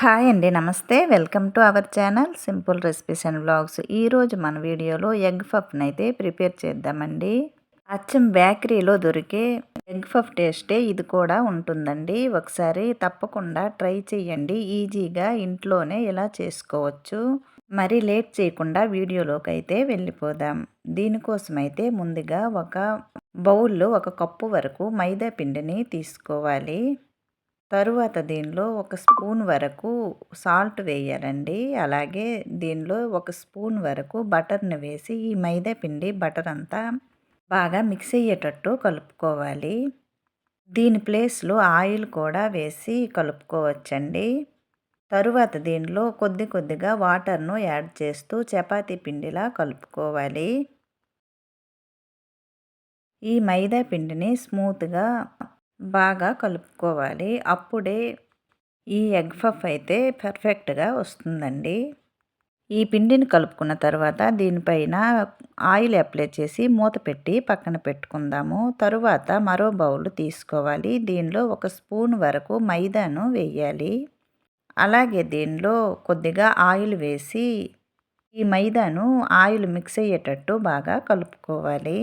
Hi అండి నమస్తే. Welcome to our channel simple recipes and blogs ఈరోజు మన వీడియోలో ఎగ్ పఫ్ని అయితే ప్రిపేర్ చేద్దామండి. అచ్చం బేకరీలో దొరికే ఎగ్ పఫ్ టేస్టే ఇది కూడా ఉంటుందండి. ఒకసారి తప్పకుండా ట్రై చేయండి ఈజీగా ఇంట్లోనే ఇలా చేసుకోవచ్చు. మరి లేట్ చేయకుండా వీడియోలోకి అయితే వెళ్ళిపోదాం. దీనికోసం అయితే ముందుగా ఒక బౌల్లో ఒక కప్పు వరకు మైదా పిండిని తీసుకోవాలి. తరువాత దీనిలో ఒక స్పూన్ వరకు సాల్ట్ వేయాలండి. అలాగే దీనిలో ఒక స్పూన్ వరకు బటర్ని వేసి ఈ మైదా పిండి బటర్ అంతా బాగా మిక్స్ అయ్యేటట్టు కలుపుకోవాలి. దీని ప్లేస్లో ఆయిల్ కూడా వేసి కలుపుకోవచ్చండి. తరువాత దీనిలో కొద్ది కొద్దిగా వాటర్ను యాడ్ చేస్తూ చపాతీ పిండిలా కలుపుకోవాలి. ఈ మైదా పిండిని స్మూత్గా బాగా కలుపుకోవాలి. అప్పుడే ఈ ఎగ్ పఫ్ అయితే పర్ఫెక్ట్గా వస్తుందండి. ఈ పిండిని కలుపుకున్న తర్వాత దీనిపైన ఆయిల్ అప్లై చేసి మూత పెట్టి పక్కన పెట్టుకుందాము. తరువాత మరో బౌల్ తీసుకోవాలి. దీనిలో ఒక స్పూన్ వరకు మైదాను వేయాలి. అలాగే దీనిలో కొద్దిగా ఆయిల్ వేసి ఈ మైదాను ఆయిల్ మిక్స్ అయ్యేటట్టు బాగా కలుపుకోవాలి.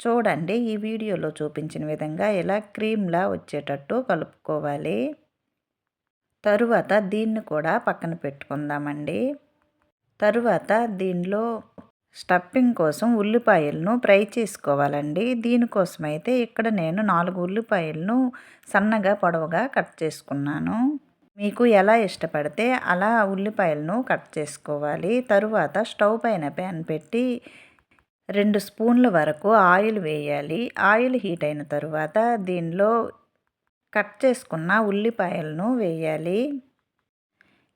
చూడండి ఈ వీడియోలో చూపించిన విధంగా ఇలా క్రీమ్లా వచ్చేటట్టు కలుపుకోవాలి. తరువాత దీన్ని కూడా పక్కన పెట్టుకుందామండి. తరువాత దీనిలో స్టఫింగ్ కోసం ఉల్లిపాయలను ఫ్రై చేసుకోవాలండి. దీనికోసం అయితే ఇక్కడ నేను నాలుగు ఉల్లిపాయలను సన్నగా పొడవుగా కట్ చేసుకున్నాను. మీకు ఎలా ఇష్టపడితే అలా ఉల్లిపాయలను కట్ చేసుకోవాలి. తరువాత స్టవ్ పైన ప్యాన్ పెట్టి రెండు స్పూన్ల వరకు ఆయిల్ వేయాలి. ఆయిల్ హీట్ అయిన తరువాత దీనిలో కట్ చేసుకున్న ఉల్లిపాయలను వేయాలి.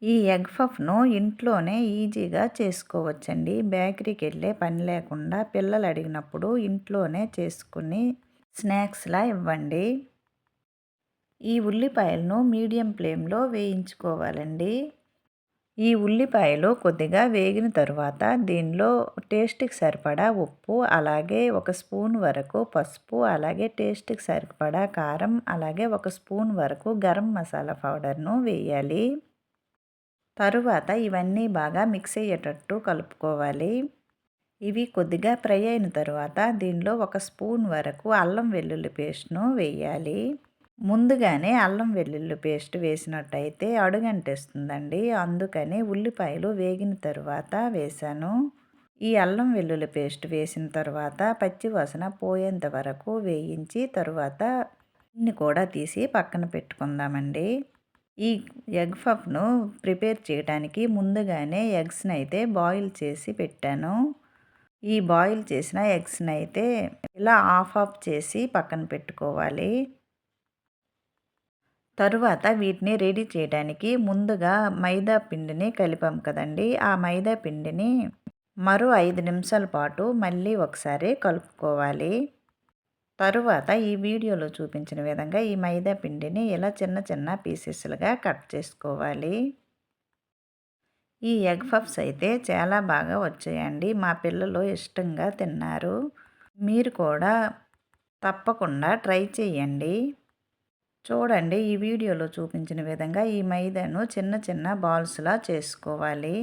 ఈ ఎగ్ పఫ్ను ఇంట్లోనే ఈజీగా చేసుకోవచ్చండి. బేకరీకి వెళ్ళే పని లేకుండా పిల్లలు అడిగినప్పుడు ఇంట్లోనే చేసుకుని స్నాక్స్లా ఇవ్వండి. ఈ ఉల్లిపాయలను మీడియం ఫ్లేమ్లో వేయించుకోవాలండి. ఈ ఉల్లిపాయలు కొద్దిగా వేగిన తరువాత దీనిలో టేస్ట్కి సరిపడా ఉప్పు అలాగే ఒక స్పూన్ వరకు పసుపు అలాగే టేస్ట్కి సరిపడా కారం అలాగే ఒక స్పూన్ వరకు గరం మసాలా పౌడర్ను వేయాలి. తరువాత ఇవన్నీ బాగా మిక్స్ అయ్యేటట్టు కలుపుకోవాలి. ఇవి కొద్దిగా ఫ్రై అయిన తర్వాత దీనిలో ఒక స్పూన్ వరకు అల్లం వెల్లుల్లి పేస్ట్ను వేయాలి. ముందుగానే అల్లం వెల్లుల్లి పేస్ట్ వేసినట్టయితే అడుగంటేస్తుందండి. అందుకని ఉల్లిపాయలు వేగిన తరువాత వేశాను. ఈ అల్లం వెల్లుల్లి పేస్ట్ వేసిన తర్వాత పచ్చి వాసన పోయేంత వరకు వేయించి తరువాత ఇన్ని కూడా తీసి పక్కన పెట్టుకుందామండి. ఈ ఎగ్ పఫ్ను ప్రిపేర్ చేయడానికి ముందుగానే ఎగ్స్ని అయితే బాయిల్ చేసి పెట్టాను. ఈ బాయిల్ చేసిన ఎగ్స్ని అయితే ఇలా ఆఫ్ ఆఫ్ చేసి పక్కన పెట్టుకోవాలి. తరువాత వీటిని రెడీ చేయడానికి ముందుగా మైదా పిండిని కలిపాం కదండి. ఆ మైదా పిండిని మరో ఐదు నిమిషాల పాటు మళ్ళీ ఒకసారి కలుపుకోవాలి. తరువాత ఈ వీడియోలో చూపించిన విధంగా ఈ మైదా పిండిని ఇలా చిన్న చిన్న పీసెస్లుగా కట్ చేసుకోవాలి. ఈ ఎగ్ పఫ్స్ అయితే చాలా బాగా వచ్చాయండి. మా పిల్లలు ఇష్టంగా తిన్నారు. మీరు కూడా తప్పకుండా ట్రై చేయండి. చూడండి ఈ వీడియోలో చూపించిన విధంగా ఈ మైదాను చిన్న చిన్న బాల్స్లా చేసుకోవాలి.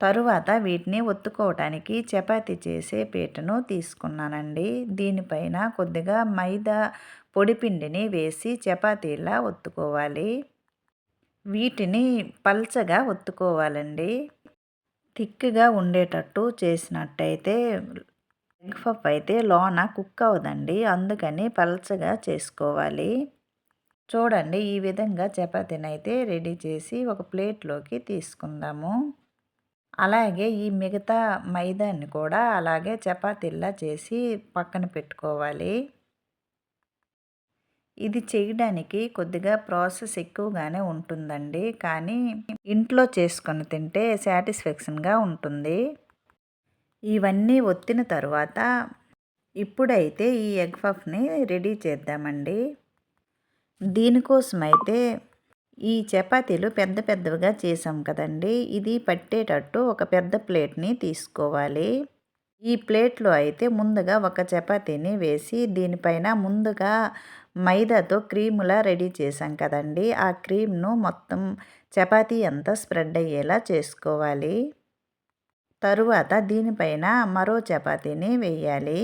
తరువాత వీటిని ఒత్తుకోవటానికి చపాతీ చేసే పీటను తీసుకున్నానండి. దీనిపైన కొద్దిగా మైదా పొడిపిండిని వేసి చపాతీలా ఒత్తుకోవాలి. వీటిని పల్చగా ఒత్తుకోవాలండి. థిక్గా ఉండేటట్టు చేసినట్టయితే ఎగ్ పఫ్ అయితే లోన కుక్ అవ్వదండి అందుకని పల్చగా చేసుకోవాలి. చూడండి ఈ విధంగా చపాతీని అయితే రెడీ చేసి ఒక ప్లేట్లోకి తీసుకుందాము. అలాగే ఈ మిగతా మైదాన్ని కూడా అలాగే చపాతీలా చేసి పక్కన పెట్టుకోవాలి. ఇది చేయడానికి కొద్దిగా ప్రాసెస్ ఎక్కువగానే ఉంటుందండి. కానీ ఇంట్లో చేసుకొని తింటే సాటిస్ఫాక్షన్గా ఉంటుంది. ఇవన్నీ ఒత్తిన తరువాత ఇప్పుడైతే ఈ ఎగ్ పఫ్ని రెడీ చేద్దామండి. దీనికోసమైతే ఈ చపాతీలు పెద్ద పెద్దవిగా చేసాం కదండి. ఇది పట్టేటట్టు ఒక పెద్ద ప్లేట్ని తీసుకోవాలి. ఈ ప్లేట్లో అయితే ముందుగా ఒక చపాతీని వేసి దీనిపైన ముందుగా మైదాతో క్రీములా రెడీ చేసాం కదండి. ఆ క్రీమ్ను మొత్తం చపాతీ అంతా స్ప్రెడ్ అయ్యేలా చేసుకోవాలి. తరువాత దీనిపైన మరో చపాతీని వేయాలి.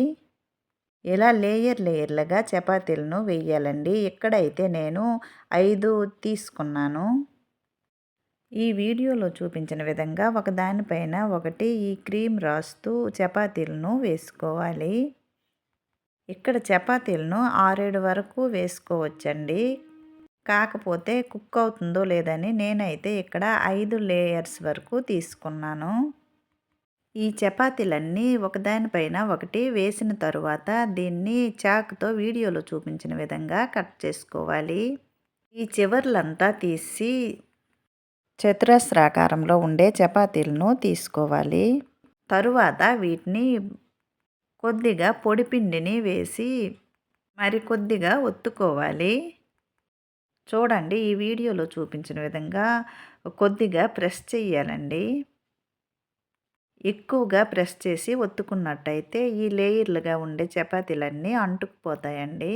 ఇలా లేయర్ లేయర్లుగా చపాతీలను వేయాలండి. ఇక్కడైతే నేను ఐదు తీసుకున్నాను. ఈ వీడియోలో చూపించిన విధంగా ఒకదానిపైన ఒకటి ఈ క్రీమ్ రాస్తూ చపాతీలను వేసుకోవాలి. ఇక్కడ చపాతీలను ఆరేడు వరకు వేసుకోవచ్చండి. కాకపోతే కుక్ అవుతుందో లేదని నేనైతే ఇక్కడ ఐదు లేయర్స్ వరకు తీసుకున్నాను. ఈ చపాతీలన్నీ ఒకదానిపైన ఒకటి వేసిన తరువాత దీన్ని చాకుతో వీడియోలో చూపించిన విధంగా కట్ చేసుకోవాలి. ఈ చివర్లంతా తీసి చతురస్రాకారంలో ఉండే చపాతీలను తీసుకోవాలి. తరువాత వీటిని కొద్దిగా పొడిపిండిని వేసి మరి కొద్దిగా ఒత్తుకోవాలి. చూడండి ఈ వీడియోలో చూపించిన విధంగా కొద్దిగా ప్రెస్ చేయాలండి. ఎక్కువగా ప్రెస్ చేసి ఒత్తుకున్నట్టయితే ఈ లేయర్లుగా ఉండే చపాతీలన్నీ అంటుకుపోతాయండి.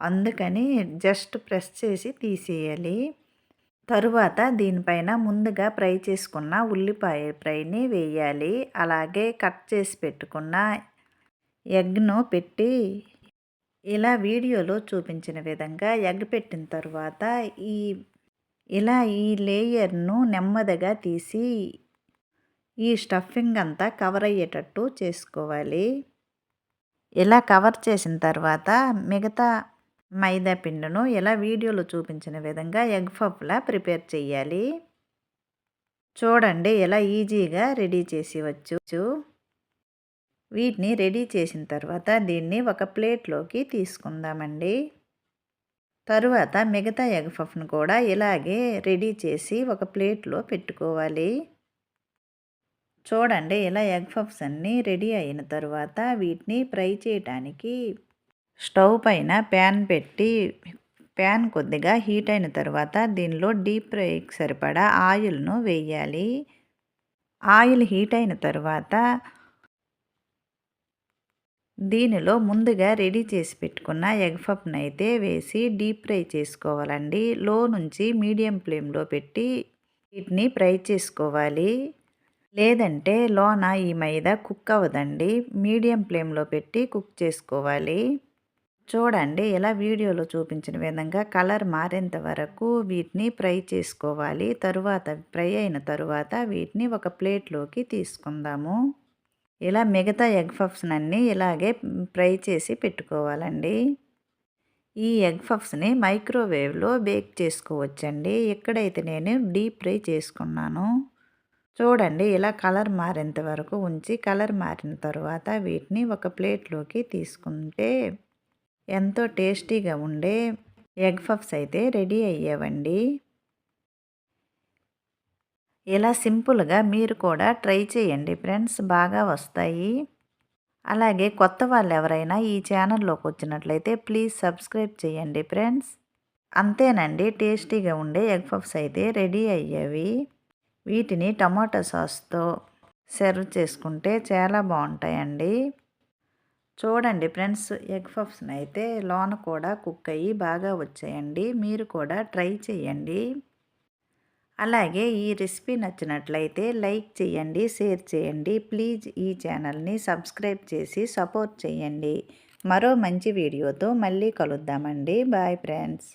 అందుకని జస్ట్ ప్రెస్ చేసి తీసేయాలి. తరువాత దీనిపైన ముందుగా ఫ్రై చేసుకున్న ఉల్లిపాయ ఫ్రైని వేయాలి. అలాగే కట్ చేసి పెట్టుకున్న ఎగ్ను పెట్టి ఇలా వీడియోలో చూపించిన విధంగా ఎగ్ పెట్టిన తర్వాత ఈ ఇలా ఈ లేయర్ను నెమ్మదిగా తీసి ఈ స్టఫింగ్ అంతా కవర్ అయ్యేటట్టు చేసుకోవాలి. ఇలా కవర్ చేసిన తర్వాత మిగతా మైదా పిండిను ఇలా వీడియోలో చూపించిన విధంగా ఎగ్ పఫ్లా ప్రిపేర్ చేయాలి చూడండి ఎలా ఈజీగా రెడీ చేసి వచ్చు వీటిని రెడీ చేసిన తర్వాత దీన్ని ఒక ప్లేట్లోకి తీసుకుందామండి. తరువాత మిగతా ఎగ్ పఫ్ను కూడా ఇలాగే రెడీ చేసి ఒక ప్లేట్లో పెట్టుకోవాలి. చూడండి ఇలా ఎగ్ పఫ్స్ అన్నీ రెడీ అయిన తర్వాత వీటిని ఫ్రై చేయటానికి స్టవ్ పైన ప్యాన్ పెట్టి ప్యాన్ కొద్దిగా హీట్ అయిన తర్వాత దీనిలో డీప్ ఫ్రైకి సరిపడా ఆయిల్ను వేయాలి. ఆయిల్ హీట్ అయిన తర్వాత దీనిలో ముందుగా రెడీ చేసి పెట్టుకున్న ఎగ్ పఫ్ను అయితే వేసి డీప్ ఫ్రై చేసుకోవాలండి. లో నుంచి మీడియం ఫ్లేమ్లో పెట్టి వీటిని ఫ్రై చేసుకోవాలి. లేదంటే లోన ఈ మైదా కుక్ అవ్వదండి. మీడియం ఫ్లేమ్లో పెట్టి కుక్ చేసుకోవాలి. చూడండి ఇలా వీడియోలో చూపించిన విధంగా కలర్ మారేంత వరకు వీటిని ఫ్రై చేసుకోవాలి. తరువాత ఫ్రై అయిన తరువాత వీటిని ఒక ప్లేట్లోకి తీసుకుందాము. ఇలా మిగతా ఎగ్ పఫ్స్ అన్నీ ఇలాగే ఫ్రై చేసి పెట్టుకోవాలండి. ఈ ఎగ్ పఫ్స్ని మైక్రోవేవ్లో బేక్ చేసుకోవచ్చండి. ఎక్కడైతే నేను డీప్ ఫ్రై చేసుకున్నాను చూడండి ఇలా కలర్ మారేంత వరకు ఉంచి కలర్ మారిన తర్వాత వీటిని ఒక ప్లేట్లోకి తీసుకుంటే ఎంతో టేస్టీగా ఉండే ఎగ్ పఫ్స్ అయితే రెడీ అయ్యేవండి. ఇలా సింపుల్గా మీరు కూడా ట్రై చేయండి ఫ్రెండ్స్ బాగా వస్తాయి. అలాగే కొత్త వాళ్ళు ఎవరైనా ఈ ఛానల్లోకి వచ్చినట్లయితే ప్లీజ్ సబ్స్క్రైబ్ చేయండి ఫ్రెండ్స్. అంతేనండి టేస్టీగా ఉండే ఎగ్ పఫ్స్ అయితే రెడీ అయ్యేవి. వీటిని టమాటా సాస్తో సర్వ్ చేసుకుంటే చాలా బాగుంటాయండి. చూడండి ఫ్రెండ్స్ ఎగ్ పఫ్స్ని అయితే లోన కూడా కుక్ అయ్యి బాగా వచ్చాయండి. మీరు కూడా ట్రై చేయండి అలాగే ఈ రెసిపీ నచ్చినట్లయితే లైక్ చేయండి షేర్ చేయండి ప్లీజ్ ఈ ఛానల్ని సబ్స్క్రైబ్ చేసి సపోర్ట్ చేయండి మరో మంచి వీడియోతో మళ్ళీ కలుద్దామండి. Bye friends.